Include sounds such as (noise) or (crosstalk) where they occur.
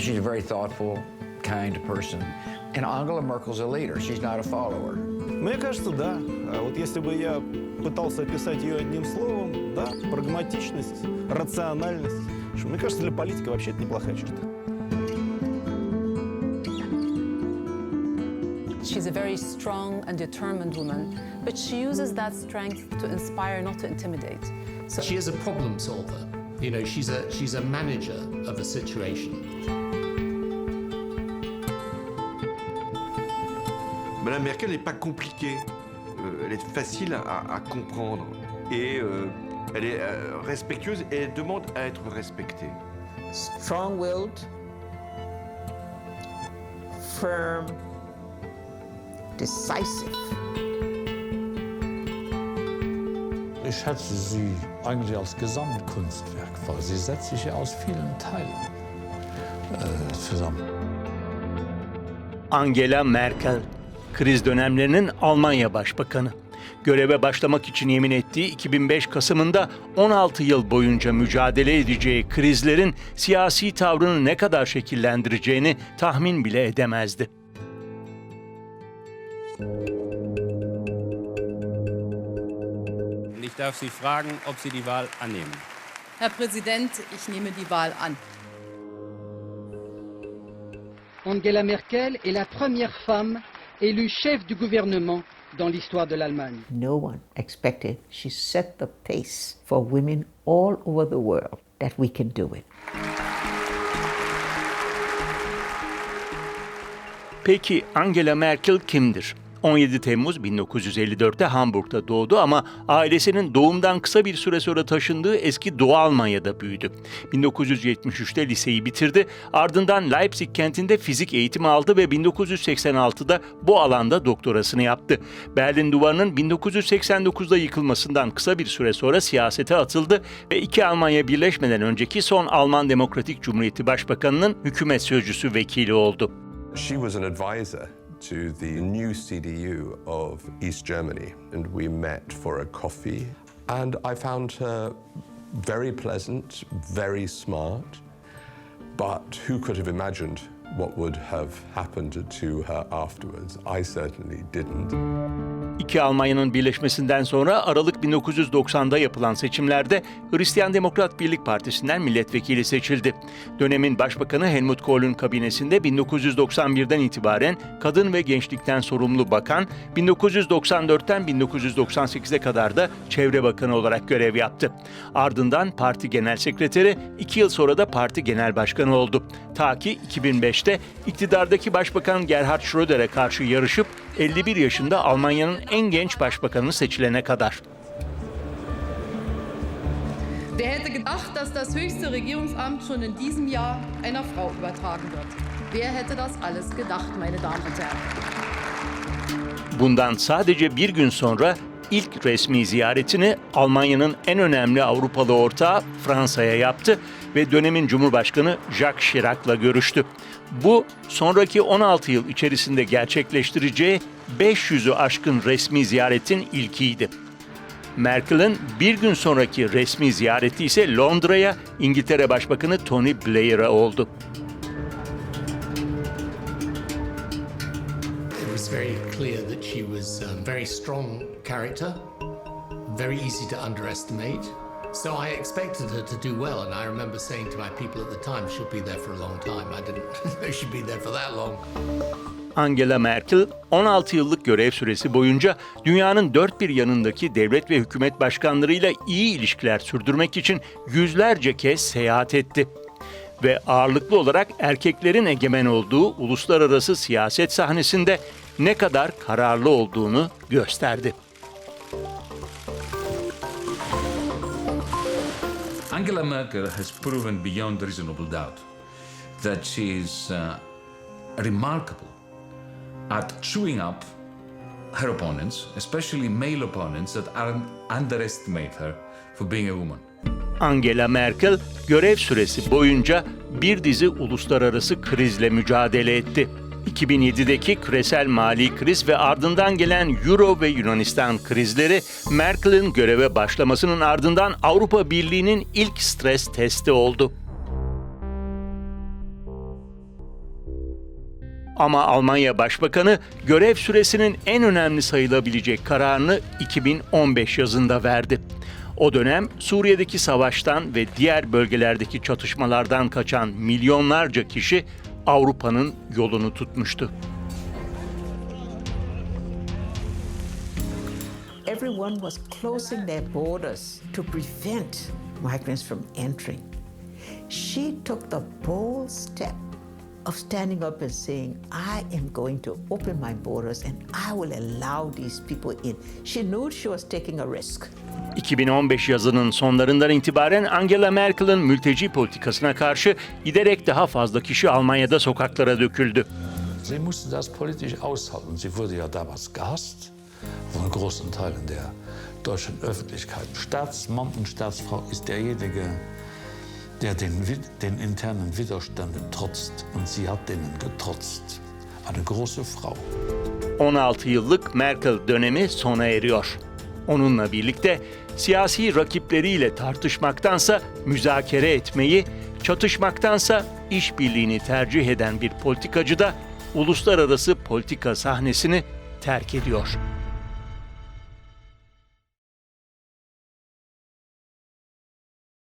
She's a very thoughtful, kind person. And Angela Merkel's a leader. She's not a follower. Мне кажется, да. А Вот если бы я пытался описать ее одним словом, да, прагматичность, рациональность. Что, Мне кажется, для политика вообще это неплохая черта. She's a very strong and determined woman, but she uses that strength to inspire, not to intimidate. So She is a problem solver. You know, she's a she's a manager of a situation. Madame Merkel n'est pas compliquée. Euh, elle est facile à, à comprendre. Et euh, elle est euh, respectueuse et elle demande à être respectée. strong-willed, firm, decisive. Ich schätze sie eigentlich als Gesamtkunstwerk, weil sie setzt sich ja aus vielen Teilen äh, zusammen. Angela Merkel, kriz dönemlerinin Almanya Başbakanı. Göreve başlamak için yemin ettiği 2005 Kasım'ında 16 yıl boyunca mücadele edeceği krizlerin siyasi tavrını ne kadar şekillendireceğini tahmin bile edemezdi. Ich darf Sie fragen, ob Sie die Wahl annehmen. Herr Präsident, ich nehme die Wahl an. Angela Merkel est la première femme élue chef du gouvernement dans l'histoire de l'Allemagne. No one expected. She set the pace for women all over the world that we can do it. Peki Angela Merkel kimdir? 17 Temmuz 1954'te Hamburg'da doğdu ama ailesinin doğumdan kısa bir süre sonra taşındığı eski Doğu Almanya'da büyüdü. 1973'te liseyi bitirdi, ardından Leipzig kentinde fizik eğitimi aldı ve 1986'da bu alanda doktorasını yaptı. Berlin Duvarı'nın 1989'da yıkılmasından kısa bir süre sonra siyasete atıldı ve iki Almanya birleşmeden önceki son Alman Demokratik Cumhuriyeti Başbakanı'nın hükümet sözcüsü vekili oldu. She was an advisor to the new CDU of East Germany, and we met for a coffee. And I found her very pleasant, very smart, but who could have imagined what would have happened to her afterwards? I certainly didn't. İki Almanya'nın birleşmesinden sonra Aralık 1990'da yapılan seçimlerde Hristiyan Demokrat Birlik Partisi'nden milletvekili seçildi. Dönemin Başbakanı Helmut Kohl'ün kabinesinde 1991'den itibaren kadın ve gençlikten sorumlu bakan, 1994'ten 1998'e kadar da Çevre Bakanı olarak görev yaptı. Ardından parti genel sekreteri, iki yıl sonra da parti genel başkanı oldu. Ta ki 2005'te iktidardaki Başbakan Gerhard Schröder'e karşı yarışıp 51 yaşında Almanya'nın en genç başbakanı seçilene kadar. Wer hätte gedacht, dass das höchste Regierungsamt schon in diesem Jahr einer Frau übertragen wird? Wer hätte das alles gedacht, meine Damen und Herren? Bundan sadece bir gün sonra ilk resmi ziyaretini Almanya'nın en önemli Avrupalı ortağı Fransa'ya yaptı ve dönemin Cumhurbaşkanı Jacques Chirac'la görüştü. Bu sonraki 16 yıl içerisinde gerçekleştireceği 500'ü aşkın resmi ziyaretin ilkiydi. Merkel'in bir gün sonraki resmi ziyareti ise Londra'ya İngiltere Başbakanı Tony Blair'a oldu. It was very clear that she was a very strong character, very easy to underestimate. So I expected her to do well, and I remember saying to my people at the time, she'll be there for a long time. I didn't (laughs) know she'd be there for that long. Angela Merkel 16 yıllık görev süresi boyunca dünyanın dört bir yanındaki devlet ve hükümet başkanlarıyla iyi ilişkiler sürdürmek için yüzlerce kez seyahat etti. Ve ağırlıklı olarak erkeklerin egemen olduğu uluslararası siyaset sahnesinde ne kadar kararlı olduğunu gösterdi. Angela Merkel has proven beyond reasonable doubt that she is uh, remarkable at chewing up her opponents, especially male opponents that are, underestimate her for being a woman. Angela Merkel görev süresi boyunca bir dizi uluslararası krizle mücadele etti. 2007'deki küresel mali kriz ve ardından gelen Euro ve Yunanistan krizleri Merkel'in göreve başlamasının ardından Avrupa Birliği'nin ilk stres testi oldu. Ama Almanya Başbakanı görev süresinin en önemli sayılabilecek kararını 2015 yazında verdi. O dönem Suriye'deki savaştan ve diğer bölgelerdeki çatışmalardan kaçan milyonlarca kişi Avrupa'nın yolunu tutmuştu. Everyone was closing their borders to prevent migrants from entering. She took the bold step of standing up and saying, I am going to open my borders and I will allow these people in. She knew she was taking a risk. 2015 yazının sonlarından itibaren Angela Merkel'in mülteci politikasına karşı giderek daha fazla kişi Almanya'da sokaklara döküldü. Sie musste das politisch aushalten. Sie wurde ja damals gehasst von großen Teilen der deutschen Öffentlichkeit. Staatsmann und Staatsfrau ist derjenige, der den, den internen Widerständen trotzt. Und sie hat denen getrotzt. Eine große Frau. 16 yıllık Merkel dönemi sona eriyor. Onunla birlikte siyasi rakipleriyle tartışmaktansa müzakere etmeyi, çatışmaktansa işbirliğini tercih eden bir politikacı da uluslararası politika sahnesini terk ediyor.